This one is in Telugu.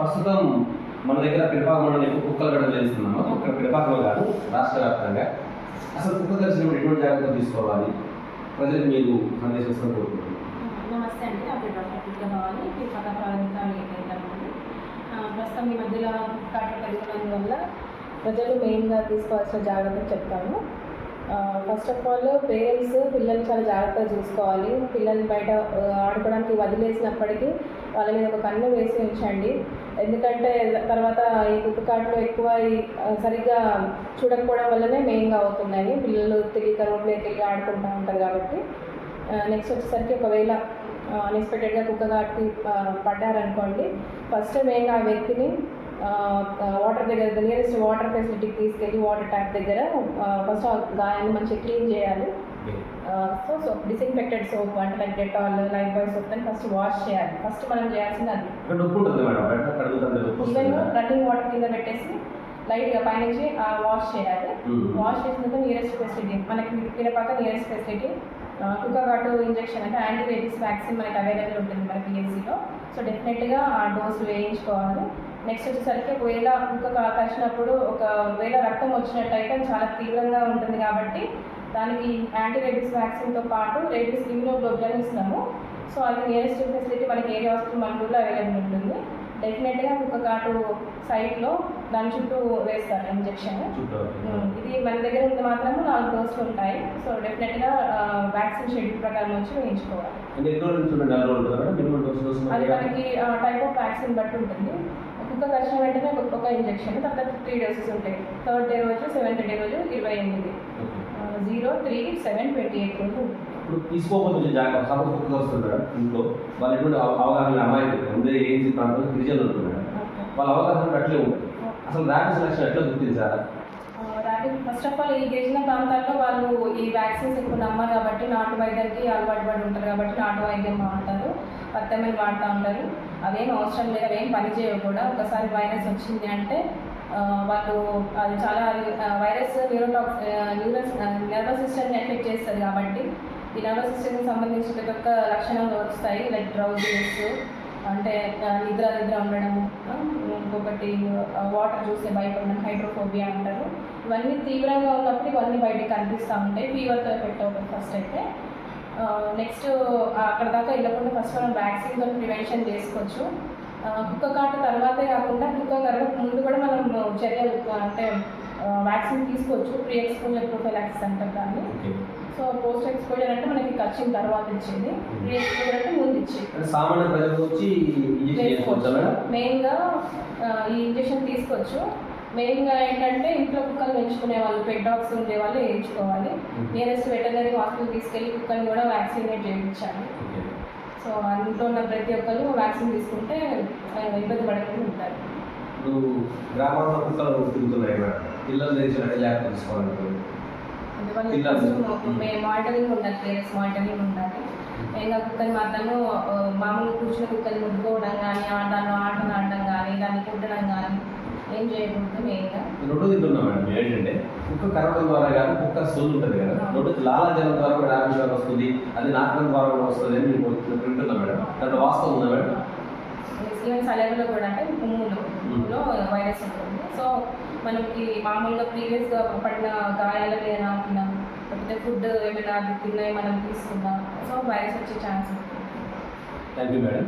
ప్రస్తుతం మన దగ్గర పిడపాక మండలం ఎక్కువ కుక్కలు గడలు చేస్తున్నాము. ఇక్కడ పిడపాకలో కాదు రాష్ట్ర వ్యాప్తంగా. అసలు కుక్క దర్శనం ఎటువంటి జాగ్రత్తలు తీసుకోవాలి? ప్రజలకు మీరు సందేశం కోరుకుంటున్నాను. నమస్తే అండి. నా పేరు డాక్టర్ భవాని. ఈ ప్రాథమిక ప్రస్తుతం ఈ మధ్యలో కాటు పెరుగుతున్నందువల్ల ప్రజలు మెయిన్గా తీసుకోవాల్సిన జాగ్రత్తలు చెప్తాము. ఫస్ట్ ఆఫ్ ఆల్ పేరెంట్స్ పిల్లల్ని చాలా జాగ్రత్తగా చూసుకోవాలి. పిల్లల్ని బయట ఆడుకోవడానికి వదిలేసినప్పటికీ వాళ్ళ మీద ఒక కన్ను వేసి ఉంచండి. ఎందుకంటే తర్వాత ఈ కుక్క ఎక్కువ సరిగ్గా చూడకపోవడం వల్లనే మెయిన్గా అవుతున్నాయి పిల్లలు తెలియక రోడ్ మీద తిరిగి ఆడుకుంటూ ఉంటారు కాబట్టి నెక్స్ట్ వచ్చేసరికి ఒకవేళ అన్ఎక్స్పెక్టెడ్గా కుక్క కాటుకి పడ్డారనుకోండి ఫస్ట్ మెయిన్గా ఆ వ్యక్తిని వాటర్ దగ్గర నియరెస్ట్ వాటర్ ఫెసిలిటీకి తీసుకెళ్ళి వాటర్ ట్యాప్ దగ్గర ఫస్ట్ గాయాన్ని మంచిగా క్లీన్ చేయాలి. సో సో డిస్ఇన్ఫెక్టెడ్ సోప్ అంటే like Dettol Lifebuoy soap అని ఫస్ట్ వాష్ చేయాలి. ఫస్ట్ మనం చేయాల్సింది అది. ఈవెన్? రన్నింగ్ వాటర్ కింద పెట్టేసి లైట్గా పైనుంచి వాష్ చేయాలి. వాష్ చేసిన తర్వాత నియరెస్ట్ ఫెసిలిటీ మనకి పినపాక నియరెస్ట్ ఫెసిలిటీ కుక్క ఘాటు ఇంజెక్షన్ అంటే యాంటీ రేబీస్ వ్యాక్సిన్ మనకి అవైలబుల్ ఉంటుంది మన పిఎస్సిలో సో డెఫినెట్గా ఆ డోస్ వేయించుకోవాలి. నెక్స్ట్ వచ్చేసరికి ఒకవేళ కుక్క కా- ఒకవేళ రక్తం వచ్చినట్టయితే చాలా తీవ్రంగా ఉంటుంది కాబట్టి దానికి యాంటీ రేబీస్ వ్యాక్సిన్తో పాటు రేబీస్ ఇమ్యూనోగ్లోబులిన్ ఇస్తున్నాము. సో అది నియరెస్ట్ ఫెసిలిటీ మనకి ఏరియా హాస్పిటల్ మన ఊళ్ళో అవైలబుల్ ఉంటుంది. డెఫినెట్గా కుక్క కాటు సైట్లో దాని చుట్టూ వేస్తారు ఇంజెక్షన్ ఇది మన దగ్గర ఉంటే మాత్రం నాలుగు డోసులు ఉంటాయి. సో డెఫినెట్గా వ్యాక్సిన్ షెడ్యూల్ ప్రకారం వచ్చి వేయించుకోవాలి. అది మనకి టైప్ ఆఫ్ వ్యాక్సిన్ బట్టి ఉంటుంది. కుక్క కరిచిన వెంటనే ఒక- ఒక ఇంజెక్షన్ తర్వాత త్రీ డోసెస్ ఉంటాయి. థర్డ్ డే రోజు సెవెంత్ డే రోజు ఇరవై ఎనిమిది. Zero three seven twenty eight రోజు ఉంటుంది. ఇప్పుడు తీసుకోకపోతే కొంచెం జాగ్రత్త. సపోజ్ కుక్క వస్తుంది మేడం ఇంట్లో వాళ్ళు ఎటువంటి అవ- అవగాహన అమ్మాయి ముందే ఏజీ ప్రాంతంలో గిరిజనులు ఉంటుంది మేడం. వాళ్ళ అవగాహన అట్లే ఉంటుంది. అసలు ర్యాపిడ్ సెలక్షన్ ఎట్లా గుర్తించారా ఫస్ట్ ఆఫ్ ఆల్ ఈ గిరిజన ప్రాంతాల్లో వాళ్ళు ఈ వ్యాక్సిన్స్ ఎక్కువ నమ్మరు కాబట్టి నాటు వైద్యానికి అలవాటు పడి ఉంటారు కాబట్టి నాటు వైద్యం వాడతారు. పత్తెమ్మని వాడుతూ ఉంటారు. అవేం అవసరం లేదు అవేం పని చేయవు కూడా. ఒకసారి వైరస్ వచ్చింది అంటే వాళ్ళు అది చాలా వైరస్ న్యూరోటాక్స్ న్యూరస్ నర్వస్ సిస్టమ్ని ఎఫెక్ట్ చేస్తుంది కాబట్టి ఈ నర్వస్ సిస్టమ్కి సంబంధించిన ప్రతి ఒక్క లక్షణాలు వస్తాయి లైక్ డ్రౌజినెస్ అంటే నిద్ర నిద్ర ఉండడం ఇంకొకటి వాటర్ చూస్తే భయపడడం హైడ్రోఫోబియా అంటారు. ఇవన్నీ తీవ్రంగా ఉన్నప్పుడు ఇవన్నీ బయటకు కనిపిస్తూ ఉంటాయి. ఫీవర్తో ఎఫెక్ట్ అవుతుంది ఫస్ట్ అయితే. నెక్స్ట్ అక్కడ దాకా వెళ్ళకుండా ఫస్ట్ మనం వ్యాక్సిన్తో ప్రివెన్షన్ చేసుకోవచ్చు. కుక్క కాటు తర్వాతే కాకుండా కుక్క కరవక ముందు కూడా మనం చర్యలు అంటే వ్యాక్సిన్ తీసుకోవచ్చు ప్రీ ఎక్స్పోజర్ ప్రొఫైలాక్సిస్ అంటారు దాన్ని. సో పోస్ట్ ఎక్స్పోజర్ అంటే మనకి కచ్చిన తర్వాత ఇచ్చింది. ప్రీ ఎక్స్పోజర్ అంటే ముందు ఇచ్చింది. మెయిన్గా ఈ ఇంజెక్షన్ తీసుకోవచ్చు. మెయిన్గా ఏంటంటే ఇంట్లో కుక్కలు పెంచుకునే వాళ్ళు పెట్ డాగ్స్ ఉండే వాళ్ళు వేయించుకోవాలి. నియరెస్ట్ వెటర్నరీ హాస్పిటల్ తీసుకెళ్ళి కుక్కని కూడా వ్యాక్సినేట్ చేయించాలి. సో ఇంట్లో ఉన్న ప్రతి ఒక్కరు వ్యాక్సిన్ తీసుకుంటే ఇబ్బంది పడకుండా ఉంటారు. ఇప్పుడు గ్రామాల్లో కుక్కలు తిరుగుతున్నాయి మేడం పిల్లలు తెలిసిన జాగ్రత్త తీసుకోవాలనుకోండి అందువల్ల పిల్లలు. ఫస్ట్ మేము మానిటరింగ్ ఉండాలి పేరెంట్స్ మానిటరింగ్ ఉండాలి. మెయిన్గా కుక్కని మాత్రము ఆ, మామూలు కూర్చుని కుక్కని ముట్టుకోవడం కానీ దాన్ని ఆటలు ఆడడం కానీ దాన్ని కుట్టడం కానీ ఏం చేయకూడదు మెయిన్గా. రెండు తింటున్నాం మేడం ఏంటంటే కుక్క కరవడం ద్వారా కానీ కుక్క సొల్లు ఉంటుంది కదా. రెండు లాలాజలం ద్వారా కూడా ఆవిషయం వస్తుంది అది నాటకం ద్వారా కూడా వస్తుంది అని నేను వింటున్నాం మేడం. దాంట్లో వాస్తవం ఉందా మేడం? ఈవెన్ కూడా అంటే ఉమ్ములో వైరస్ ఉంటుంది. సో మనకి మామూలుగా ప్రీవియస్గా పడిన గాయాల మీద నాకినా లేకపోతే ఫుడ్ ఏమైనా తిన్నాయి మనం తీసుకున్నా సో వైరస్ వచ్చే ఛాన్స్ ఉంటుంది. Thank you madam.